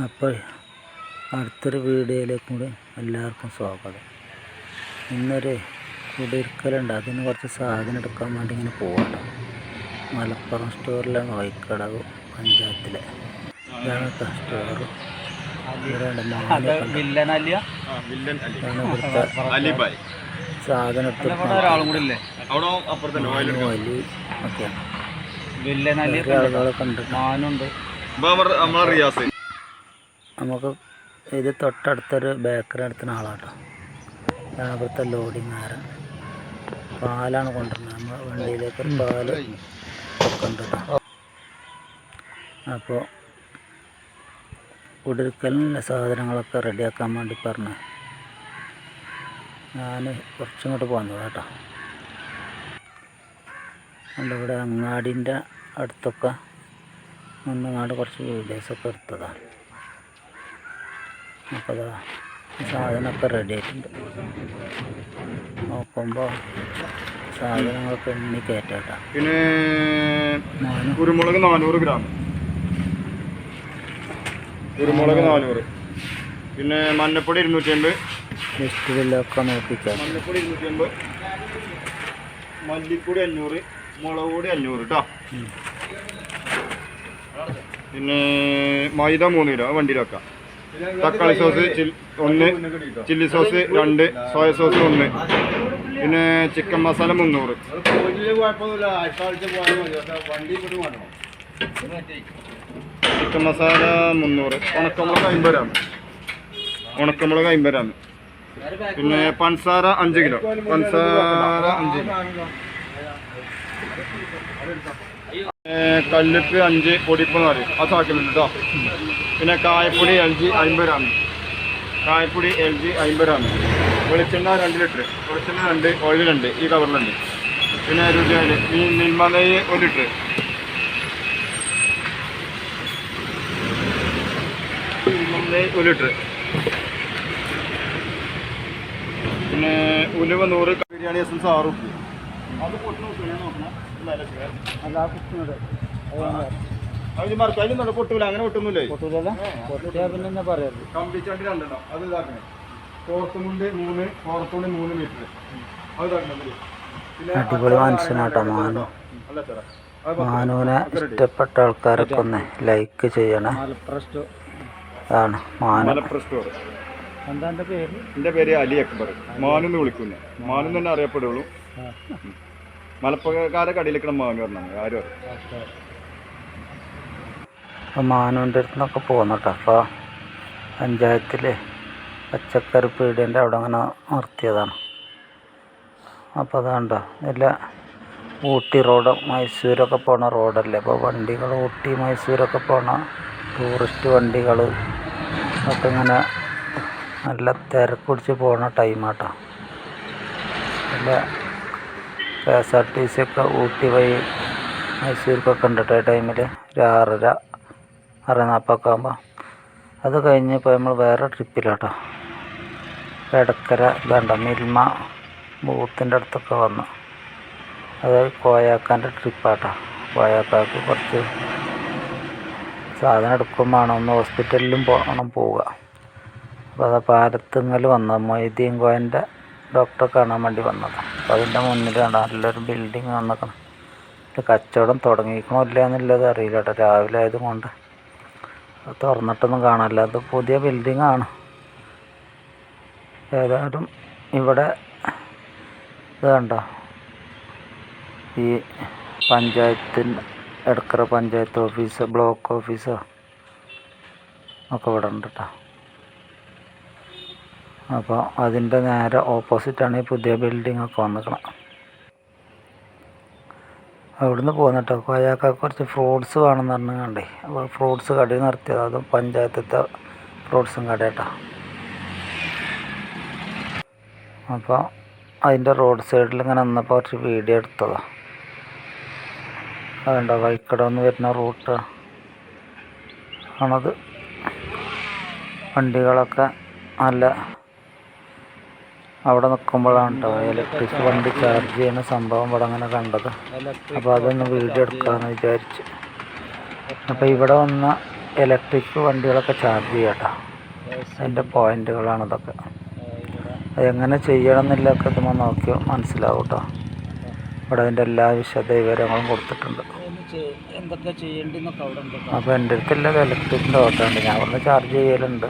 അപ്പോൾ അടുത്തൊരു വീഡിയോയിലേക്ക് കൂടി എല്ലാവർക്കും സ്വാഗതം. ഇന്നൊരു കുടിയിരിക്കലുണ്ട്. അതിന് കുറച്ച് സാധനം എടുക്കാൻ വേണ്ടി ഇങ്ങനെ പോവാണ് മലപ്പുറം സ്റ്റോറിലാണ് വൈക്കടവ് പഞ്ചായത്തിലെ. ഇതാണ് സ്റ്റോർ സാധനം എടുത്ത് ഒരാളും കൂടി ഇല്ലേ? അവിടെ അപ്പുറത്തന്നെ ഓയിൽ വലി ഒക്കെയാണ്. വില്ലനല്ല വേറെ ആളുകളൊക്കെ ഉണ്ട് മാനുണ്ട്. നമ്മളെ റിയാസ്. നമുക്ക് ഇത് തൊട്ടടുത്തൊരു ബേക്കറി നടത്തുന്ന ആളാട്ടോ. ഇതാണ് ഇവിടുത്തെ ലോഡിങ് ആറ് പാലാണ് കൊണ്ടുവരുന്നത് നമ്മൾ വണ്ടിയിലേക്ക് ഒരു പാൽ കൊണ്ടുവരാം അപ്പോൾ കുടിരിക്കലിനുള്ള സാധനങ്ങളൊക്കെ റെഡിയാക്കാൻ വേണ്ടി പറഞ്ഞു. ഞാൻ കുറച്ചിങ്ങോട്ട് പോകുന്നത് കേട്ടോ. അതുകൊണ്ട് ഇവിടെ അങ്ങാടിന്റെ അടുത്തൊക്കെ ഒന്നങ്ങാട് കുറച്ച് വീഡിയോസൊക്കെ എടുത്തതാണ്. അപ്പോൾ സാധനമൊക്കെ റെഡി ആയിട്ടുണ്ട്. നോക്കുമ്പോൾ സാധനങ്ങളൊക്കെ എണ്ണി കയറ്റാട്ടാ. പിന്നെ കുരുമുളക് നാനൂറ് ഗ്രാം. കുരുമുളക് നാനൂറ്. പിന്നെ മഞ്ഞപ്പൊടി ഇരുന്നൂറ്റി അമ്പത് ലിസ്റ്റിലൊക്കെ നോക്കിക്കാം. മഞ്ഞപ്പൊടി ഇരുന്നൂറ്റി അമ്പത് മല്ലിപ്പൊടി അഞ്ഞൂറ്. മുളക് പൊടി അഞ്ഞൂറ് കേട്ടോ പിന്നെ മൈദ മൂന്ന് കിലോ. വെക്കാം തക്കാളി സോസ് ഒന്ന് ചില്ലി സോസ് രണ്ട് സോയ സോസ് ഒന്ന്. പിന്നെ ചിക്കൻ മസാല മുന്നൂറ്. ചിക്കൻ മസാല മുന്നൂറ്. ഉണക്കമുളക് അമ്പരാണ് ഉണക്കമുളക് അമ്പരാണ് പിന്നെ പഞ്ചസാര അഞ്ച് കിലോ. പഞ്ചസാര അഞ്ച് കിലോ. കല്ലുപ്പ് അഞ്ച് പൊടിപ്പ് പറയും അത് സാക്കിലുണ്ട് കേട്ടോ പിന്നെ കായപ്പൊടി എൽ ജി അമ്പത് ഗ്രാം. കായപ്പൊടി എൽ ജി അമ്പത് ഗ്രാം. വെളിച്ചെണ്ണ രണ്ട് ലിറ്റർ വെളിച്ചെണ്ണ രണ്ട് ഓയിൽ രണ്ട് ഈ കവറിലുണ്ട് പിന്നെ രുചിയാണ് ഈ നിൽമ നെയ്യ് ഒരു ലിറ്റർ നെയ്യ് ഒരു ലിറ്റർ പിന്നെ ഉലുവ നൂറ് ബിരിയാണി എസൻസ് ആറ് അത് പൊട്ടുന്ന നോക്കണം. പൊട്ടൂല അങ്ങനെ പൊട്ടുന്നില്ലേ പിന്നെ എന്നാ രണ്ടെണ്ണം അത് ഇതാക്കണേ പുറത്തുമുണ്ട് മൂന്ന് പുറത്തുമുണ്ട് മൂന്ന് മീറ്റർ അത് ഇതാക്കണം അടിപൊളി മനുഷ്യനാട്ടോ മാനു. മാനുവിനെ ഇഷ്ടപ്പെട്ട ആൾക്കാരൊക്കെ ഒന്ന് ലൈക്ക് ചെയ്യണേ. ആണ് മാനു. എന്താ പേര്? എന്റെ പേര് അലി അക്ബർ. മാനെന്ന് വിളിക്കുന്നു. മാനു തന്നെ അറിയപ്പെടുള്ളൂ. മലപ്പുറക്കാരെ കടയിലേക്കണം മാനു പറഞ്ഞാൽ ആരും അപ്പോൾ മാനുവിന്റെ അടുത്ത് നിന്നൊക്കെ പോകുന്നുട്ടോ അപ്പോൾ പഞ്ചായത്തിൽ പച്ചക്കറി പീടിയന്റെ അവിടെ അങ്ങനെ നിർത്തിയതാണ്. അപ്പോൾ അതാണ്ടോ ഇല്ല ഊട്ടി റോഡ് മൈസൂരൊക്കെ പോണ റോഡല്ലേ? അപ്പോൾ വണ്ടികൾ ഊട്ടി മൈസൂരൊക്കെ പോണ ടൂറിസ്റ്റ് വണ്ടികൾ ഒക്കെ ഇങ്ങനെ നല്ല തിരക്ക് പിടിച്ച് പോണ ടൈമാട്ടോ നല്ല K S R T C ഒക്കെ ഊട്ടി വഴി മൈസൂർക്കൊക്കെ ഉണ്ട് കേട്ടോ ഈ ടൈമിൽ ഒരു ആറര ആറ് നാൽപ്പതൊക്കെ ആകുമ്പോൾ അത് കഴിഞ്ഞ് ഇപ്പോൾ നമ്മൾ വേറെ ട്രിപ്പിലാട്ടോ എടക്കര വേണ്ട മിൽമ ബൂത്തിന്റെ അടുത്തൊക്കെ വന്നു. അത് കോയാക്കാന്റെ ട്രിപ്പാട്ടോ കോയാക്കാക്ക് കുറച്ച് സാധനം എടുക്കുമ്പോൾ ഒന്ന് ഹോസ്പിറ്റലിലും പോകണം പോവുക. അപ്പോൾ അത് പാലത്തുങ്ങൽ വന്നത് മൊയ്തീൻ കോയന്റെ ഡോക്ടറെ കാണാൻ വേണ്ടി വന്നത്. അപ്പോൾ അതിന്റെ മുന്നിലാണ് നല്ലൊരു ബിൽഡിങ് വന്നേക്കണം. ഇത് കച്ചവടം തുടങ്ങിക്കണോ ഇല്ല എന്നുള്ളത് അറിയില്ല കേട്ടോ. രാവിലെ ആയതുകൊണ്ട് തുറന്നിട്ടൊന്നും കാണാനില്ല. അത് പുതിയ ബിൽഡിംഗ് ആണ്. ഏതായാലും ഇവിടെ ഇത് കണ്ടോ ഈ പഞ്ചായത്തിന് എടക്കര പഞ്ചായത്ത് ഓഫീസ് ബ്ലോക്ക് ഓഫീസോ ഒക്കെ ഇവിടെ ഉണ്ട് കേട്ടോ. അപ്പോൾ അതിന്റെ നേരെ ഓപ്പോസിറ്റാണ് ഈ പുതിയ ബിൽഡിംഗ് ഒക്കെ വന്നിക്കണം അവിടുന്ന് അപ്പോൾ അയാൾക്ക് കുറച്ച് ഫ്രൂട്ട്സ് വേണമെന്ന് പറഞ്ഞു കണ്ടേ. അപ്പോൾ ഫ്രൂട്ട്സ് കടയിൽ നിർത്തിയത് അതും പഞ്ചായത്തത്തെ ഫ്രൂട്ട്സും കട കേട്ടോ അപ്പോൾ അതിന്റെ റോഡ് സൈഡിൽ ഇങ്ങനെ നിന്നപ്പോൾ കുറച്ച് വീഡിയോ എടുത്തതാണ് അതുണ്ടോ വൈക്കട നിന്ന് വരുന്ന റൂട്ട് ആണത്. വണ്ടികളൊക്കെ നല്ല അവിടെ നിൽക്കുമ്പോഴാണ് കേട്ടോ ഇലക്ട്രിക് വണ്ടി ചാർജ് ചെയ്യുന്ന സംഭവം ഇവിടെ അങ്ങനെ കണ്ടത്. അപ്പോൾ അതൊന്ന് വീഡിയോ എടുക്കാമെന്ന് വിചാരിച്ച്. അപ്പോൾ ഇവിടെ വന്ന ഇലക്ട്രിക് വണ്ടികളൊക്കെ ചാർജ് ചെയ്യട്ടോ. അതിന്റെ പോയിന്റുകളാണ് ഇതൊക്കെ. അതെങ്ങനെ ചെയ്യണം എന്നില്ലൊക്കെ ഇതുമ്പോൾ നോക്കിയോ? മനസ്സിലാവും കേട്ടോ ഇവിടെ അതിന്റെ എല്ലാ വിശദ വിവരങ്ങളും കൊടുത്തിട്ടുണ്ട്. അപ്പോൾ എന്റെ അടുത്തുള്ളത് ഇലക്ട്രിക്കിന്റെ ഓട്ടോ ഉണ്ട്. ഞാൻ ഇവിടെ ചാർജ് ചെയ്യലുണ്ട്.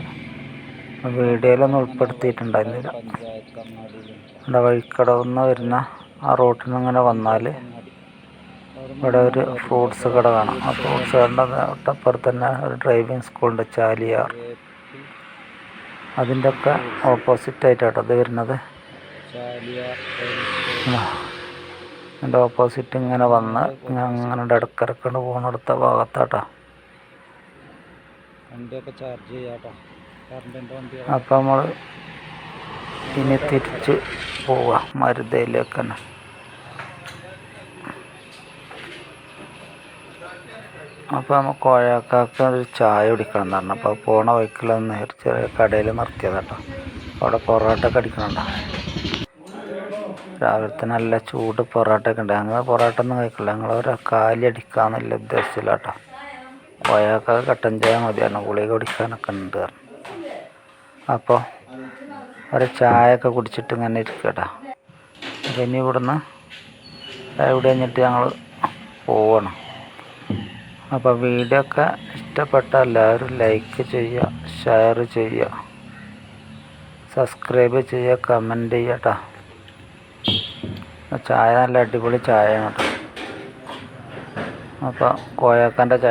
വീഡിയോയിലൊന്നും ഉൾപ്പെടുത്തിയിട്ടുണ്ടായിരുന്നില്ല. ഇവിടെ വഴിക്കടവുന്ന് വരുന്ന ആ റോട്ടിൽ നിന്ന് ഇങ്ങനെ വന്നാൽ ഇവിടെ ഒരു ഫ്രൂട്ട്സ് കട കാണാം. ആ ഫ്രൂട്ട്സ് കടയുടെ തൊട്ടപ്പുറത്ത് തന്നെ ഒരു ഡ്രൈവിംഗ് സ്കൂളുണ്ട് ചാലിയാർ. അതിന്റെ ഒക്കെ ഓപ്പോസിറ്റ് ആയിട്ടാട്ടോ അത് വരുന്നത്. അതിന്റെ ഓപ്പോസിറ്റ് ഇങ്ങനെ വന്ന് അങ്ങനെ ഇടക്കിറക്കൊണ്ട് പോകുന്നിടത്ത ഭാഗത്താട്ടോ. ചാർജ് ചെയ്യാട്ടോ. അപ്പോൾ നമ്മൾ ഇനി തിരിച്ച് പോവാ മരുതയിലേക്ക് തന്നെ അപ്പോൾ നമ്മൾ കോഴക്കാക്ക് ഒരു ചായ കുടിക്കണം എന്ന് പറഞ്ഞു. അപ്പോൾ പോണ വഴിക്കിലൊന്ന് ഒരു ചെറിയ കടയിൽ നിർത്തിയതാട്ടോ അവിടെ പൊറോട്ട ഒക്കെ അടിക്കണുണ്ടോ. രാവിലത്തെ നല്ല ചൂട് പൊറോട്ട ഒക്കെ ഉണ്ട്. ഞങ്ങൾ പൊറോട്ട ഒന്നും കഴിക്കില്ല. ഞങ്ങൾ ഒരു കാലി അടിക്കാന്നുള്ള ഉദ്ദേശത്തിലാട്ടോ കോഴക്കാക്ക് കട്ടൻ ചായ മതിയാണ് ഗുളിക കുടിക്കാനൊക്കെ ഉണ്ട് പറഞ്ഞു. അപ്പോൾ ഒരു ചായ ഒക്കെ കുടിച്ചിട്ട് ഇങ്ങനെ ഇരിക്കട്ടാ. അപ്പം ഇനി ഇവിടുന്ന് എവിടെ കഴിഞ്ഞിട്ട് ഞങ്ങൾ പോവണം. അപ്പോൾ വീഡിയോ ഒക്കെ ഇഷ്ടപ്പെട്ട എല്ലാവരും ലൈക്ക് ചെയ്യുക ഷെയർ ചെയ്യുക സബ്സ്ക്രൈബ് ചെയ്യുക കമന്റ് ചെയ്യുക കേട്ടോ ചായ നല്ല അടിപൊളി ചായയാണ് കേട്ടോ. അപ്പോൾ കോയക്കാന്റെ ചായ